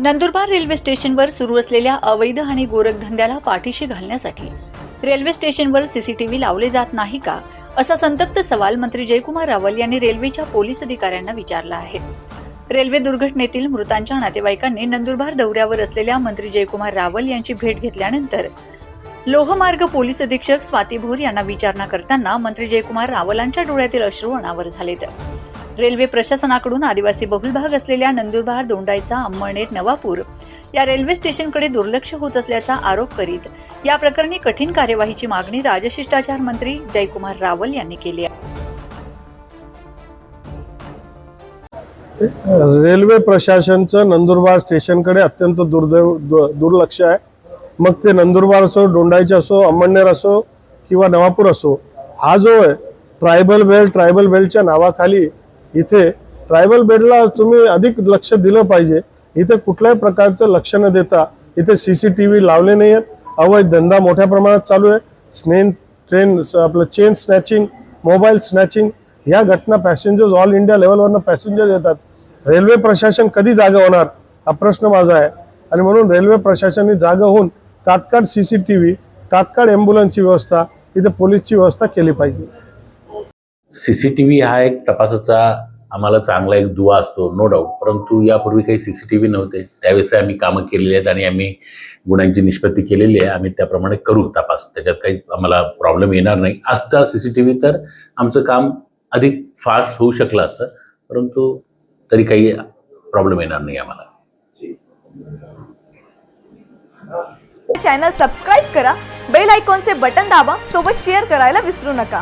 Nandurbar railway स्टेशनवर सुरू असलेल्या अवैध आणि गोरखधंद्याला पाठीशी घालण्यासाठी रेल्वे स्टेशनवर सीसीटीव्ही लावले जात नाही का असा संतप्त सवाल मंत्री जयकुमार रावल यांनी रेल्वेच्या पोलीस अधिकाऱ्यांना विचारला आहे. रेल्वे दुर्घटनेतील मृतांच्या नातेवाईकांनी नंदुरबार दौऱ्यावर असलेल्या मंत्री जयकुमार रावल यांची भेट घेतल्यानंतर लोहमार्ग पोलीस अधीक्षक स्वाती भोर यांना विचारणा करताना मंत्री जयकुमार रावलांच्या डोळ्यातील अश्रू अनावर झालेत. रेल्वे प्रशासनाकडून आदिवासी बहुल भाग असलेल्या नंदुरबार दोंडाईचा अंमळनेर नवापूर या रेल्वे स्टेशनकडे दुर्लक्ष होत असल्याचा आरोप करीत या प्रकरणी कठीण कार्यवाहीची मागणी राजशिष्टाचार मंत्री जयकुमार रावल यांनी केली आहे. रेल्वे प्रशासनचं नंदुरबार स्टेशनकडे अत्यंत दुर्दैव दुर्लक्ष आहे. मग ते नंदुरबार असो डोंडाईचे असो अंमळनेर असो किंवा नवापूर असो हा जो आहे ट्रायबल बेल्ट ट्रायबल बेल्टच्या नावाखाली इथे ट्रायबल बेडला तुम्ही अधिक लक्ष दिलं पाहिजे. इथे कुठल्याही प्रकारचं लक्ष न देता इथे सी सी टी व्ही लावले नाही आहेत अवैध धंदा मोठ्या प्रमाणात चालू आहे. स्नेन ट्रेन आपलं चेन स्नॅचिंग मोबाईल स्नॅचिंग ह्या घटना पॅसेंजर्स ऑल इंडिया लेवलवरनं पॅसेंजर येतात. रेल्वे प्रशासन कधी जागा होणार? हा प्रश्न माझा आहे. आणि म्हणून रेल्वे प्रशासनाने जागा होऊन तात्काळ सी सी टी व्ही तात्काळ ॲम्ब्युलन्सची व्यवस्था इथे पोलीसची व्यवस्था केली पाहिजे. सी सी टी व्ही हा एक तपासाचा आम्हाला चांगला एक दुवा असतो नो डाऊट परंतु यापूर्वी काही सी सी टी व्ही नव्हते. त्यावेळेस आम्ही कामं केलेली आहेत आणि आम्ही गुन्ह्यांची निष्पत्ती केलेली आहे. आम्ही त्याप्रमाणे करू तपास. त्याच्यात काही आम्हाला प्रॉब्लेम येणार नाही. असता सी सी टी व्ही तर आमचं काम अधिक फास्ट होऊ शकलं असतं परंतु तरी काही प्रॉब्लेम येणार नाही आम्हाला. चॅनल सबस्क्राईब करा. बेल आयकॉनचे बटन दाबा. सोबत शेअर करायला विसरू नका.